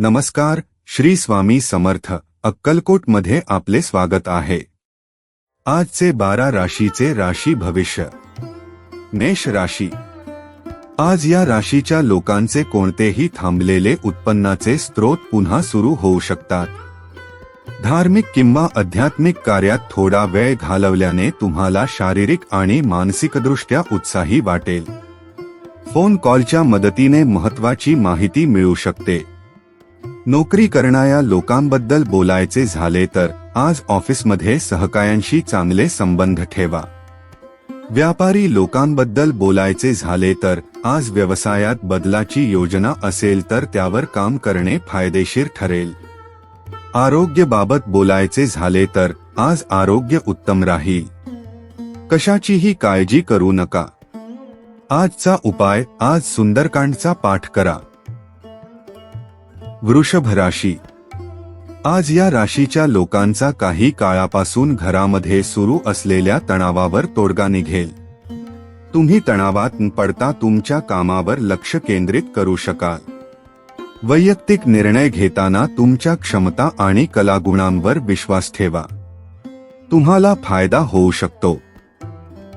नमस्कार श्री स्वामी समर्थ अक्कलकोटमध्ये आपले स्वागत आहे. आजचे बारा राशीचे राशी भविष्य. मेष राशी. आज या राशीच्या लोकांचे कोणतेही थांबलेले उत्पन्नाचे स्रोत पुन्हा सुरू होऊ शकतात. धार्मिक किंवा आध्यात्मिक कार्यात थोडा वेळ घालवल्याने तुम्हाला शारीरिक आणि मानसिकदृष्ट्या उत्साही वाटेल. फोन कॉलच्या मदतीने महत्वाची माहिती मिळू शकते. नोकरी करणाऱ्या लोकांबद्दल बोलायचे झाले तर आज ऑफिसमध्ये सहकायांशी चांगले संबंध ठेवा. व्यापारी लोकांबद्दल बोलायचे झाले तर आज व्यवसायात बदलाची योजना असेल तर त्यावर काम करणे फायदेशीर ठरेल. आरोग्यबाबत बोलायचे झाले तर आज आरोग्य उत्तम राहील. कशाचीही काळजी करू नका. आजचा उपाय आज सुंदरकांडचा पाठ करा. वृषभ राशी आज या राशीच्या लोकांचा काही काळापासून घरामध्ये सुरू असलेल्या तणावावर तोडगा निघेल. तुम्ही तणावात पडता तुमच्या कामावर लक्ष केंद्रित करू शकाल. वैयक्तिक निर्णय घेताना तुमच्या क्षमता आणि कलागुणांवर विश्वास ठेवा. तुम्हाला फायदा होऊ शकतो.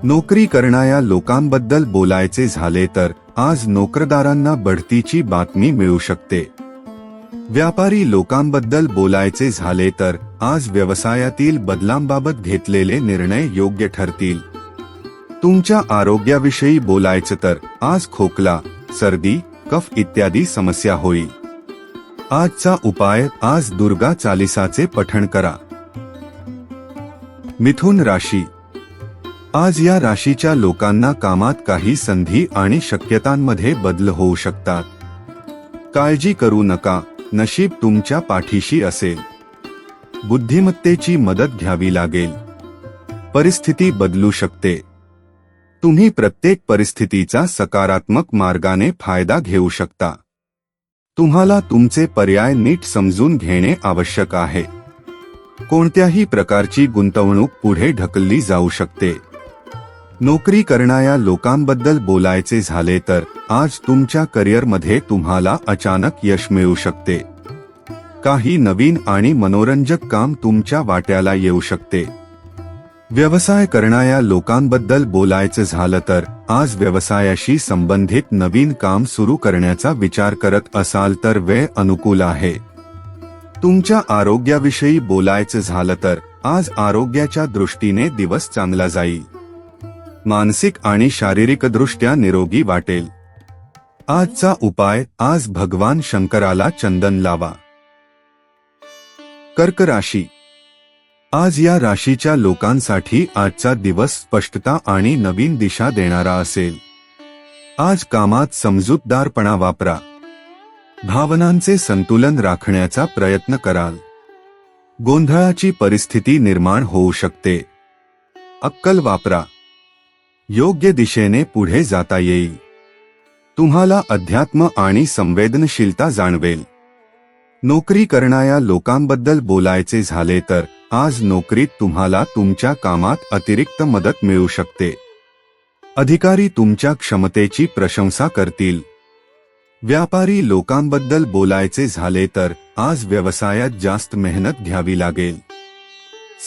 नोकरी करणाऱ्या लोकांबद्दल बोलायचे झाले तर आज नोकरदारांना बढतीची बातमी मिळू शकते. व्यापारी लोकांबद्दल बोलायचे झाले तर आज व्यवसायातील बदलांबाबत घेतलेले निर्णय योग्य ठरतील. तुमच्या आरोग्याविषयी बोलायचं तर आज खोकला सर्दी कफ इत्यादी समस्या होईल. आजचा उपाय आज दुर्गा चालिसाचे पठण करा. मिथुन राशी. आज या राशीच्या लोकांना कामात काही संधी आणि शक्यतांमध्ये बदल होऊ शकतात. काळजी करू नका. नशीब तुमच्या पाठीशी असेल. बुद्धिमत्तेची मदत घ्यावी लागेल. परिस्थिती बदलू शकते. तुम्ही प्रत्येक परिस्थितीचा सकारात्मक मार्गाने फायदा घेऊ शकता. तुम्हाला तुमचे पर्याय नीट समजून घेणे आवश्यक आहे. कोणत्याही प्रकारची गुंतवणूक पुढे ढकलली जाऊ शकते. नोकरी करणाऱ्या लोकांबद्दल बोलायचे झाले तर आज तुमच्या करिअरमध्ये तुम्हाला अचानक यश मिळू शकते. काही नवीन आणि मनोरंजक काम तुमच्या वाट्याला येऊ शकते. व्यवसाय करणाऱ्या लोकांबद्दल बोलायचं झालं तर आज व्यवसायाशी संबंधित नवीन काम सुरू करण्याचा विचार करत असाल तर वेळ अनुकूल आहे. तुमच्या आरोग्याविषयी बोलायचं झालं तर आज आरोग्याच्या दृष्टीने दिवस चांगला जाईल. मानसिक आणि शारीरिकदृष्ट्या निरोगी वाटेल. आजचा उपाय आज भगवान शंकराला चंदन लावा. कर्क राशी. आज या राशीच्या लोकांसाठी आजचा दिवस स्पष्टता आणि नवीन दिशा देणारा असेल. आज कामात समजूतदारपणा वापरा. भावनांचे संतुलन राखण्याचा प्रयत्न कराल. गोंधळाची परिस्थिती निर्माण होऊ शकते. अक्कल वापरा. योग्य दिशेने पुढे जाता येईल. तुम्हाला अध्यात्म आणि संवेदनशीलता जाणवेल. नोकरी करणाऱ्या लोकांबद्दल बोलायचे झाले तर आज नोकरीत तुम्हाला तुमच्या कामात अतिरिक्त मदत मिळू शकते. अधिकारी तुमच्या क्षमतेची प्रशंसा करतील. व्यापारी लोकांबद्दल बोलायचे झाले तर आज व्यवसायात जास्त मेहनत घ्यावी लागेल.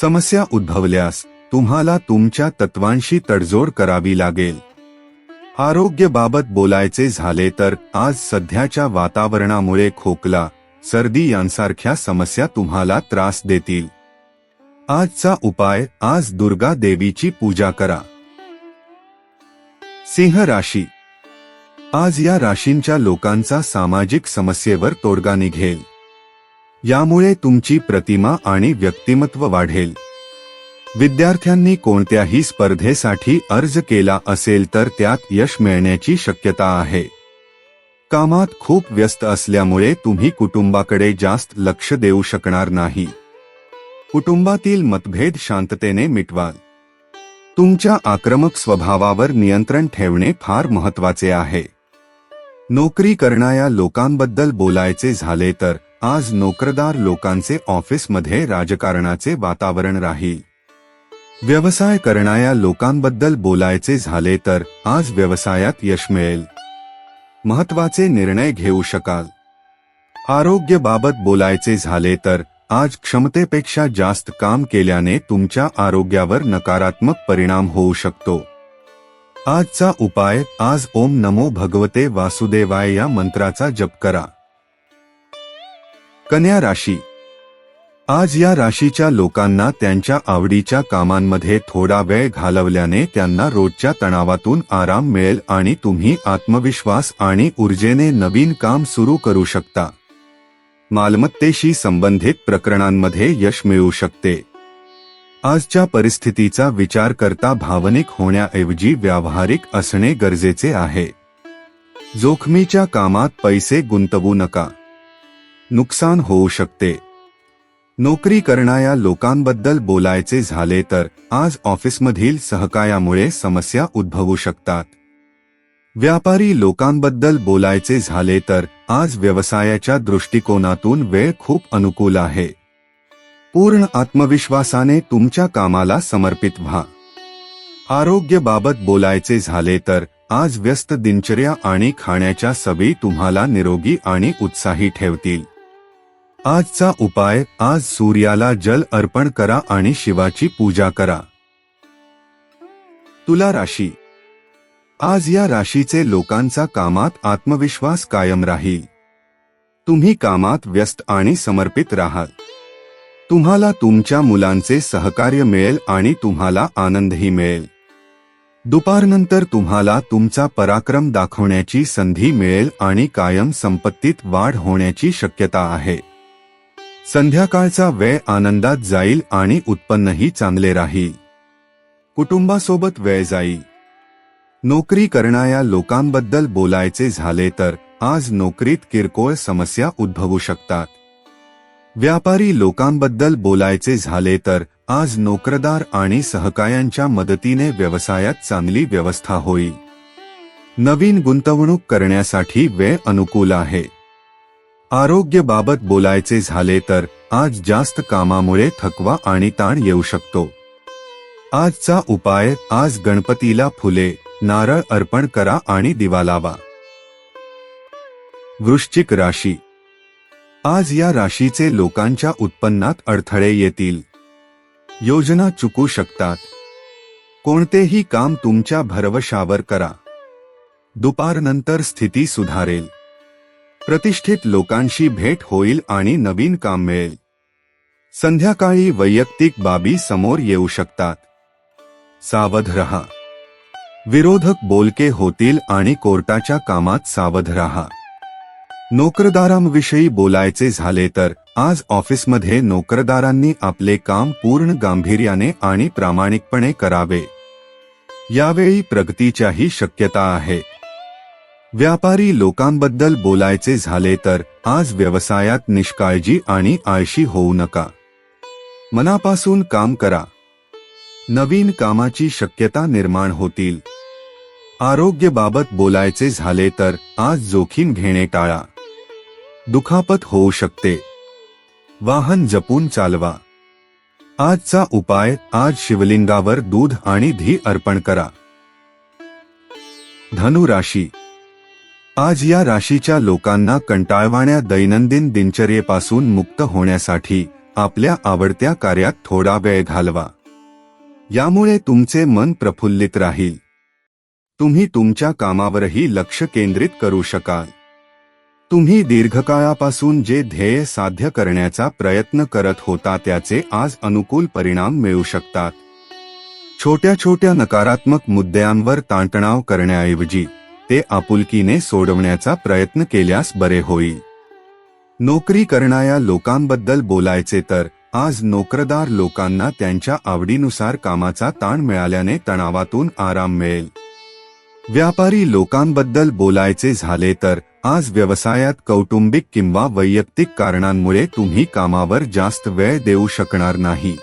समस्या उद्भवल्यास तुम्हाला तुमच्या तत्वांशी तडजोड करावी लागेल. आरोग्याबाबत बोलायचे झाले तर आज सध्याच्या वातावरणामुळे खोकला सर्दी यांसारख्या समस्या तुम्हाला त्रास देतील. आजचा उपाय आज दुर्गा देवीची पूजा करा. सिंह राशी. आज या राशींच्या लोकांचा सामाजिक समस्येवर तोडगा निघेल यामुळे तुमची प्रतिमा आणि व्यक्तिमत्व वाढेल. विद्यार्थ्यांनी कोणत्याही स्पर्धेसाठी अर्ज केला असेल तर त्यात यश मिळण्याची शक्यता आहे. कामात खूप व्यस्त असल्यामुळे तुम्ही कुटुंबाकडे जास्त लक्ष देऊ शकणार नाही. कुटुंबातील मतभेद शांततेने मिटवाल. तुमच्या आक्रमक स्वभावावर नियंत्रण ठेवणे फार महत्त्वाचे आहे. नोकरी करणाऱ्या लोकांबद्दल बोलायचे झाले तर आज नोकरदार लोकांचे ऑफिसमध्ये राजकारणाचे वातावरण राहील. व्यवसाय करणाऱ्या लोकांबद्दल बोलायचे झाले तर आज व्यवसायात यश मिळेल. महत्त्वाचे निर्णय घेऊ शकाल. आरोग्याबाबत बोलायचे झाले तर आज क्षमतेपेक्षा जास्त काम केल्याने तुमच्या आरोग्यावर नकारात्मक परिणाम होऊ शकतो. आजचा उपाय आज ओम नमो भगवते वासुदेवाय या मंत्राचा जप करा. कन्या राशी आज या राशीच्या लोकांना त्यांच्या आवडीच्या कामांमध्ये थोडा वेळ घालवल्याने त्यांना रोजच्या तणावातून आराम मिळेल आणि तुम्ही आत्मविश्वास आणि ऊर्जेने नवीन काम सुरू करू शकता. मालमत्तेशी संबंधित प्रकरणांमध्ये यश मिळू शकते. आजच्या परिस्थितीचा विचार करता भावनिक होण्याऐवजी व्यावहारिक असणे गरजेचे आहे. जोखमीच्या कामात पैसे गुंतवू नका. नुकसान होऊ शकते. नोकरी करणाऱ्या लोकांबद्दल बोलायचे झाले तर आज ऑफिसमधील सहकायामुळे समस्या उद्भवू शकतात. व्यापारी लोकांबद्दल बोलायचे झाले तर आज व्यवसायाच्या दृष्टिकोनातून वेळ खूप अनुकूल आहे. पूर्ण आत्मविश्वासाने तुमच्या कामाला समर्पित व्हा. आरोग्यबाबत बोलायचे झाले तर आज व्यस्त दिनचर्या आणि खाण्याच्या सवयी तुम्हाला निरोगी आणि उत्साही ठेवतील. आजचा उपाय आज सूर्याला जल अर्पण करा आणि शिवाची पूजा करा. तुला राशी. आज या राशीचे लोकांचा कामात आत्मविश्वास कायम राहील. तुम्ही कामात व्यस्त आणि समर्पित राहाल. तुम्हाला तुमच्या मुलांचे सहकार्य मिळेल आणि तुम्हाला आनंदही मिळेल. दुपारनंतर तुम्हाला तुमचा पराक्रम दाखवण्याची संधी मिळेल आणि कायम संपत्तीत वाढ होण्याची शक्यता आहे. संध्याकाळचा वेळ आनंदात जाईल आणि उत्पन्नही चांगले राहील. कुटुंबासोबत वेळ जाईल. नोकरी करणाऱ्या लोकांबद्दल बोलायचे झाले तर आज नोकरीत किरकोळ समस्या उद्भवू शकतात. व्यापारी लोकांबद्दल बोलायचे झाले तर आज नोकरदार आणि सहकायांच्या मदतीने व्यवसायात चांगली व्यवस्था होईल. नवीन गुंतवणूक करण्यासाठी वेळ अनुकूल आहे. आरोग्याबाबत बोलायचे झाले तर आज जास्त कामामुळे थकवा आणि ताण येऊ शकतो. आजचा उपाय आज गणपतीला फुले नारळ अर्पण करा आणि दिवा लावा. वृश्चिक राशी. आज या राशीचे लोकांच्या उत्पन्नात अडथळे येतील. योजना चुकू शकतात. कोणतेही काम तुमच्या भरवशावर करा. दुपारनंतर स्थिती सुधारेल. प्रतिष्ठित लोकांशी भेट होईल आणि नवीन काम मिळेल. संध्याकाळी वैयक्तिक बाबी समोर येऊ शकतात. सावध रहा. विरोधक बोलके होतील आणि कोर्टाच्या कामात सावध रहा. नोकरदारांविषयी बोलायचे झाले तर आज ऑफिसमध्ये नोकरदारांनी आपले काम पूर्ण गांभीर्याने आणि प्रामाणिकपणे करावे. यावेळी प्रगतीच्याही शक्यता आहे. व्यापारी लोकांबद्दल बोलायचे झाले तर आज व्यवसायात निष्काळजी आणि आळशी होऊ नका. मनापासून काम करा. नवीन कामाची शक्यता निर्माण होतील. आरोग्याबाबत बोलायचे झाले तर आज जोखीम घेणे टाळा. दुखापत होऊ शकते. वाहन जपून चालवा. आजचा उपाय आज शिवलिंगावर दूध आणि धी अर्पण करा. धनु राशी आज या राशीच्या लोकांना कंटाळवाण्या दैनंदिन दिनचर्येपासून मुक्त होण्यासाठी आपल्या आवडत्या कार्यात थोडा वेळ घालवा. यामुळे तुमचे मन प्रफुल्लित राहील. तुम्ही तुमच्या कामावरही लक्ष केंद्रित करू शकाल. तुम्ही दीर्घकाळापासून जे ध्येय साध्य करण्याचा प्रयत्न करत होता त्याचे आज अनुकूल परिणाम मिळू शकतात. छोट्या छोट्या नकारात्मक मुद्द्यांवर ताणतणाव करण्याऐवजी ते आपुलकीने सोडवण्याचा प्रयत्न केल्यास बरे होईल. नोकरी करणाऱ्या लोकांबद्दल बोलायचे तर आज नोकरदार लोकांना त्यांच्या आवडीनुसार कामाचा ताण मिळाल्याने तणावातून आराम मिळेल. व्यापारी लोकांबद्दल बोलायचे झाले तर आज व्यवसायात कौटुंबिक किंवा वैयक्तिक कारणांमुळे तुम्ही कामावर जास्त वेळ देऊ शकणार नाही.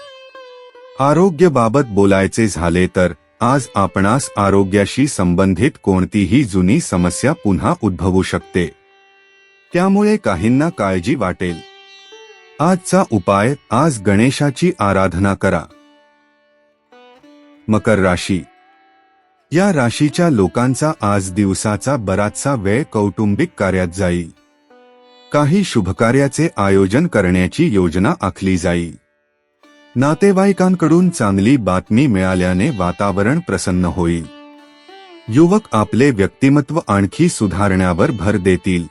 आरोग्याबाबत बोलायचे झाले तर आज आपणास आरोग्याशी संबंधित कोणतीही जुनी समस्या पुन्हा उद्भवू शकते. त्यामुळे काहींना काळजी वाटेल. आजचा उपाय आज गणेशाची आराधना करा. मकर राशी. या राशीच्या लोकांचा आज दिवसाचा बराचसा वेळ कौटुंबिक कार्यात जाईल. काही शुभकार्याचे आयोजन करण्याची योजना आखली जाईल. नातेवाईकांकडून चांगली बातमी मिळाल्याने वातावरण प्रसन्न होईल. युवक आपले व्यक्तिमत्व आणखी सुधारण्यावर भर देतील.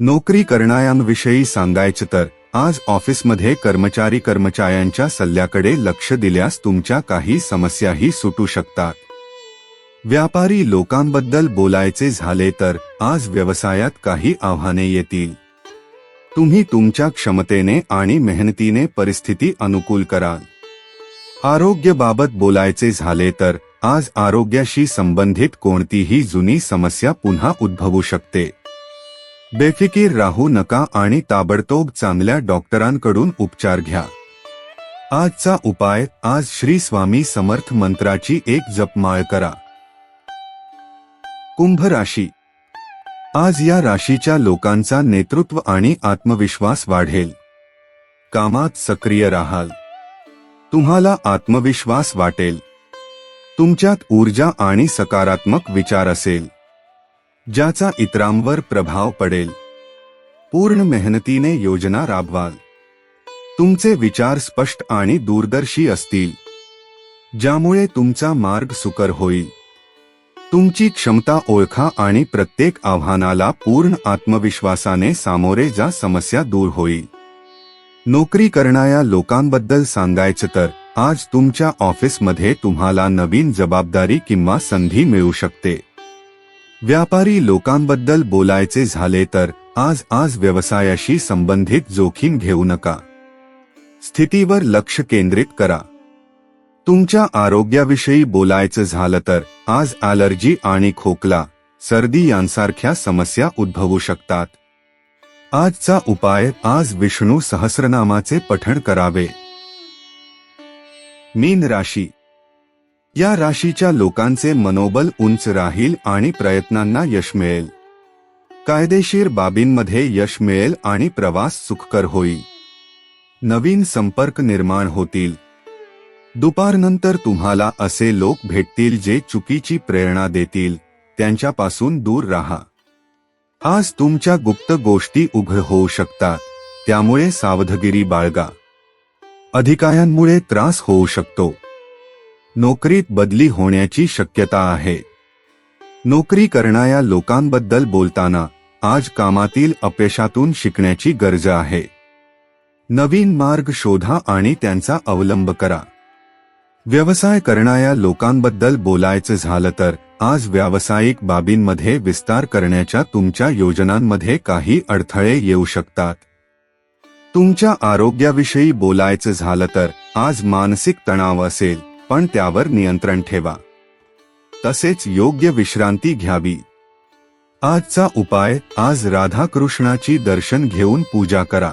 नोकरी करणाऱ्यांविषयी सांगायचं तर आज ऑफिसमध्ये कर्मचारी कर्मचाऱ्यांच्या सल्ल्याकडे लक्ष दिल्यास तुमच्या काही समस्याही सुटू शकतात. व्यापारी लोकांबद्दल बोलायचे झाले तर आज व्यवसायात काही आव्हाने येतील. तुम्ही तुमच्या क्षमतेने आणि मेहनतीने परिस्थिती अनुकूल कराल. आरोग्यबाबत बोलायचे झाले तर आज आरोग्याशी संबंधित कोणतीही जुनी समस्या पुन्हा उद्भवू शकते. बेफिकीर राहू नका आणि ताबडतोब चांगल्या डॉक्टरांकडून उपचार घ्या. आजचा उपाय आज श्री स्वामी समर्थ मंत्राची एक जपमाळ करा. कुंभ राशी आज या राशीच्या लोकांचा नेतृत्व आणि आत्मविश्वास वाढेल. कामात सक्रिय राहाल. तुम्हाला आत्मविश्वास वाटेल. तुमच्यात ऊर्जा आणि सकारात्मक विचार असेल. ज्याचा इतरांवर प्रभाव पडेल. पूर्ण मेहनतीने योजना राबवाल. तुमचे विचार स्पष्ट आणि दूरदर्शी असतील. ज्यामुळे तुमचा मार्ग सुकर होईल. तुमची क्षमता ओळखा आणि प्रत्येक आव्हानाला पूर्ण आत्मविश्वासाने सामोरे जा समस्या दूर होईल. नोकरी करणाऱ्या लोकांबद्दल सांगायचं तर आज तुमच्या ऑफिसमध्ये तुम्हाला नवीन जबाबदारी किंवा संधी मिळू शकते. व्यापारी लोकांबद्दल बोलायचे झाले तर आज आज व्यवसायाशी संबंधित जोखीम घेऊ नका. स्थितीवर लक्ष केंद्रित करा. तुमच्या आरोग्याविषयी बोलायचं झालं तर आज ॲलर्जी आणि खोकला सर्दी यांसारख्या समस्या उद्भवू शकतात. आजचा उपाय आज विष्णू सहस्रनामाचे पठण करावे. मीन राशी. या राशीच्या लोकांचे मनोबल उंच राहील आणि प्रयत्नांना यश मिळेल. कायदेशीर बाबींमध्ये यश मिळेल आणि प्रवास सुखकर होईल. नवीन संपर्क निर्माण होतील. दुपारनंतर तुम्हाला असे लोक भेटतील जे चुकीची प्रेरणा देतील त्यांच्यापासून दूर राहा. आज तुमच्या गुप्त गोष्टी उघड होऊ शकतात त्यामुळे सावधगिरी बाळगा. अधिकाऱ्यांमुळे त्रास होऊ शकतो. नोकरीत बदली होण्याची शक्यता आहे. नोकरी करणाऱ्या लोकांबद्दल बोलताना आज कामातील अपयशातून शिकण्याची गरज आहे. नवीन मार्ग शोधा आणि त्यांचा अवलंब करा. व्यवसाय करणाऱ्या लोकांबद्दल बोलायचं झालं तर आज व्यावसायिक बाबींमध्ये विस्तार करण्याच्या तुमच्या योजनांमध्ये काही अडथळे येऊ शकतात. तुमच्या आरोग्याविषयी बोलायचं झालं तर आज मानसिक तणाव असेल पण त्यावर नियंत्रण ठेवा. तसेच योग्य विश्रांती घ्यावी. आजचा उपाय आज राधाकृष्णाची दर्शन घेऊन पूजा करा.